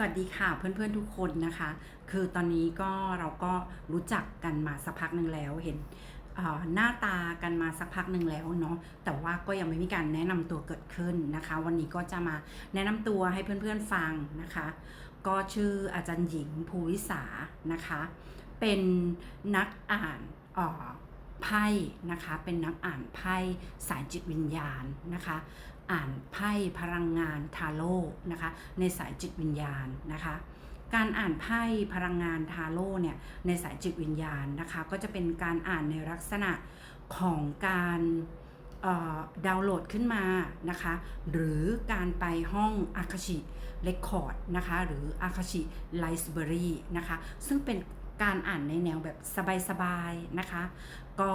สวัสดีค่ะเพื่อนๆทุกคนนะคะ คือตอนนี้ก็เราก็รู้จักกันมาสักพักหนึ่งแล้วเห็นหน้าตากันมาสักพักหนึ่งแล้วเนาะแต่ว่าก็ยังไม่มีการแนะนำตัวเกิดขึ้นนะคะ วันนี้ก็จะมาแนะนำตัวให้เพื่อนๆฟังนะคะ ก็ชื่ออาจารย์หญิงภูวิสานะคะ เป็นนักอ่านออไพ่นะคะเป็นนักอ่านไพ่สายจิตวิญญาณนะคะ อ่านไพ่พลังงานทาโร่นะคะในสายจิตวิญญาณนะคะการอ่านไพ่พลังงานทาโร่เนี่ยในสายจิตวิญญาณนะคะก็จะเป็นการอ่านในลักษณะของการดาวน์โหลดขึ้นมานะคะหรือการไปห้องอาคาชิเรคคอร์ดนะคะหรืออาคาชิไลซ์เบอรี่นะคะซึ่งเป็นการอ่านในแนวแบบสบายๆนะคะ ก็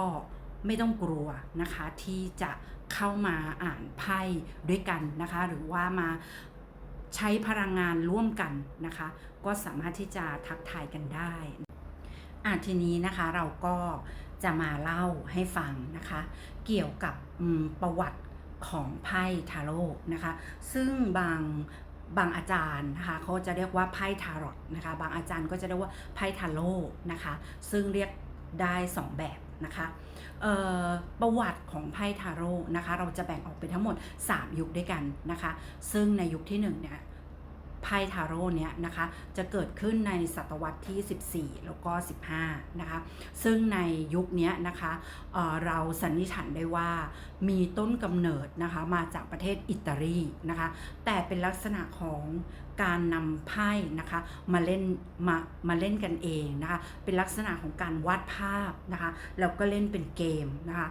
ไม่ต้องกลัวนะคะที่จะเข้ามาอ่านไพ่ด้วยกันนะคะ หรือว่ามาใช้พลังงานร่วมกันนะคะ ก็สามารถที่จะทักทายกันได้อะทีนี้นะคะเราก็จะมาเล่าให้ฟังนะคะ เกี่ยวกับประวัติของไพ่ทาโร่นะคะ ซึ่งบางบางอาจารย์นะคะเขาจะเรียกว่าไพ่ทารอตนะคะ บางอาจารย์ก็จะเรียกว่าไพ่ทาโร่นะคะ ซึ่งเรียกได้สองแบบ นะคะประวัติของไพ่ทาโร่นะคะ เราจะแบ่งออกเป็นทั้งหมด 3 ยุคด้วยกันนะคะ ซึ่งในยุคที่1เนี่ย ไพ่ทาโร่เนี่ยนะคะจะเกิดขึ้นในศตวรรษที่ 14 แล้วก็ 15 นะคะ ซึ่งในยุคนี้นะคะเเราสันนิษฐานได้ว่ามีต้นกำเนิดนะคะมาจากประเทศอิตาลีนะคะ แต่เป็นลักษณะของการนำไพ่นะคะมาเล่นมามาเล่นกันเองนะคะ เป็นลักษณะของการวาดภาพนะคะแล้วก็เล่นเป็นเกมนะคะ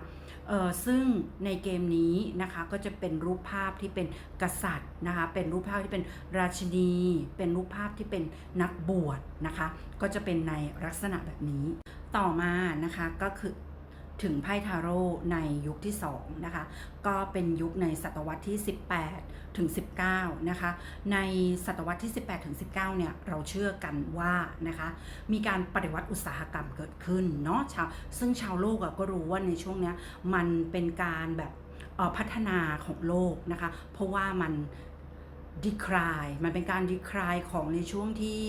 เออซึ่งในเกมนี้นะคะก็จะเป็นรูปภาพที่เป็นกษัตริย์นะคะเป็นรูปภาพที่เป็นราชินีเป็นรูปภาพที่เป็นนักบวชนะคะ ก็จะเป็นในลักษณะแบบนี้ ต่อมานะคะก็คือถึงไพ่ทาโร่ในยุคที่2นะคะ ก็เป็นยุคในศตวรรษที่ 18 ถึง 19 นะคะ ในศตวรรษที่ 18 ถึง 19 เนี่ย เราเชื่อกันว่านะคะ มีการปฏิวัติอุตสาหกรรมเกิดขึ้นเนาะชาวซึ่งชาวโลกอะก็รู้ว่าในช่วงเนี้ยมันเป็นการแบบพัฒนาของโลกนะคะ เพราะว่ามัน decline มันเป็นการ decline ของในช่วงที่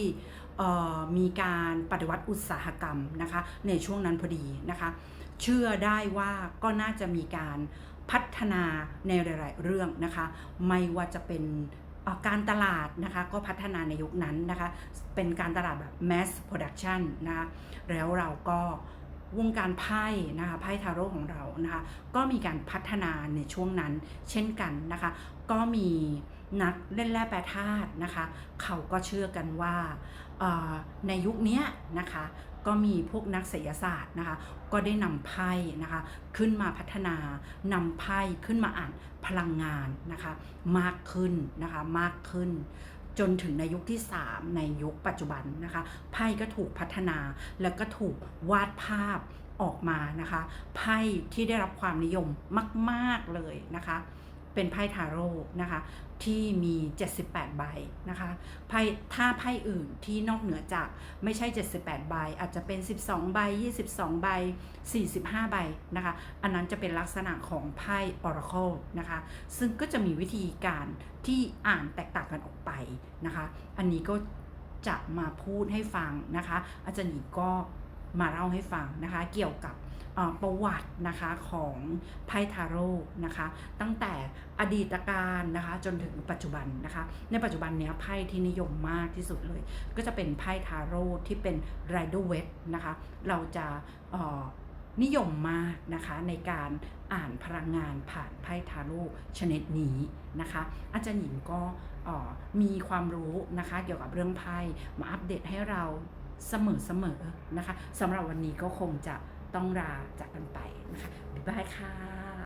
มีการปฏิวัติอุตสาหกรรมนะคะในช่วงนั้นพอดีนะคะเชื่อได้ว่าก็น่าจะมีการพัฒนาในหลาย ๆ เรื่องนะคะไม่ว่าจะเป็นการตลาดนะคะก็พัฒนาในยุคนั้นนะคะเป็นการตลาดแบบ mass production นะคะแล้วเราก็ วงการไพ่นะคะไพ่ทาโร่ของเรานะคะก็มีการพัฒนาในช่วงนั้นเช่นกันนะคะ ก็มีนักเล่นแร่แปรธาตุนะคะเขาก็เชื่อกันว่าในยุคนี้นะคะก็มีพวกนักศิลศาสตร์นะคะ ก็ได้นำไพ่นะคะ ขึ้นมาพัฒนานำไพ่ขึ้นมาอ่านพลังงานนะคะ มากขึ้นนะคะมากขึ้น จนถึงในยุคที่ 3 ในยุคปัจจุบันนะคะไพ่ก็ถูกพัฒนาแล้วก็ถูกวาดภาพออกมานะคะไพ่ที่ได้รับความนิยมมาก ๆเลยนะคะ เป็นไพ่ทาโร่นะคะที่มี 78 ใบนะคะไพ่ถ้าไพ่อื่นที่นอกเหนือจากไม่ใช่ 78 ใบ อาจจะเป็น 12 ใบ 22 ใบ 45 ใบนะคะ อันนั้นจะเป็นลักษณะของไพ่ Oracle นะคะ ซึ่งก็จะมีวิธีการที่อ่านแตกต่างกันออกไปนะคะ อันนี้ก็จะมาพูดให้ฟังนะคะ อาจารย์หญิงก็มาเล่าให้ฟังนะคะ เกี่ยวกับ ประวัตินะคะของไพ่ทาโร่นะคะ ตั้งแต่อดีตการนะคะจนถึงปัจจุบันนะคะ ในปัจจุบันเนี้ยไพ่ที่นิยมมากที่สุดเลย ก็จะเป็นไพ่ทาโร่ที่เป็นไรเดอร์เวทนะคะ เราจะนิยมมากนะคะในการอ่านพลังงานผ่านไพ่ทาโร่ชนิดนี้นะคะ อาจารย์หญิงก็มีความรู้นะคะเกี่ยวกับเรื่องไพ่มาอัปเดตให้เราเสมอๆนะคะสำหรับวันนี้ก็คงจะ ต้องลาจากกันไปนะคะบ๊ายบายค่ะ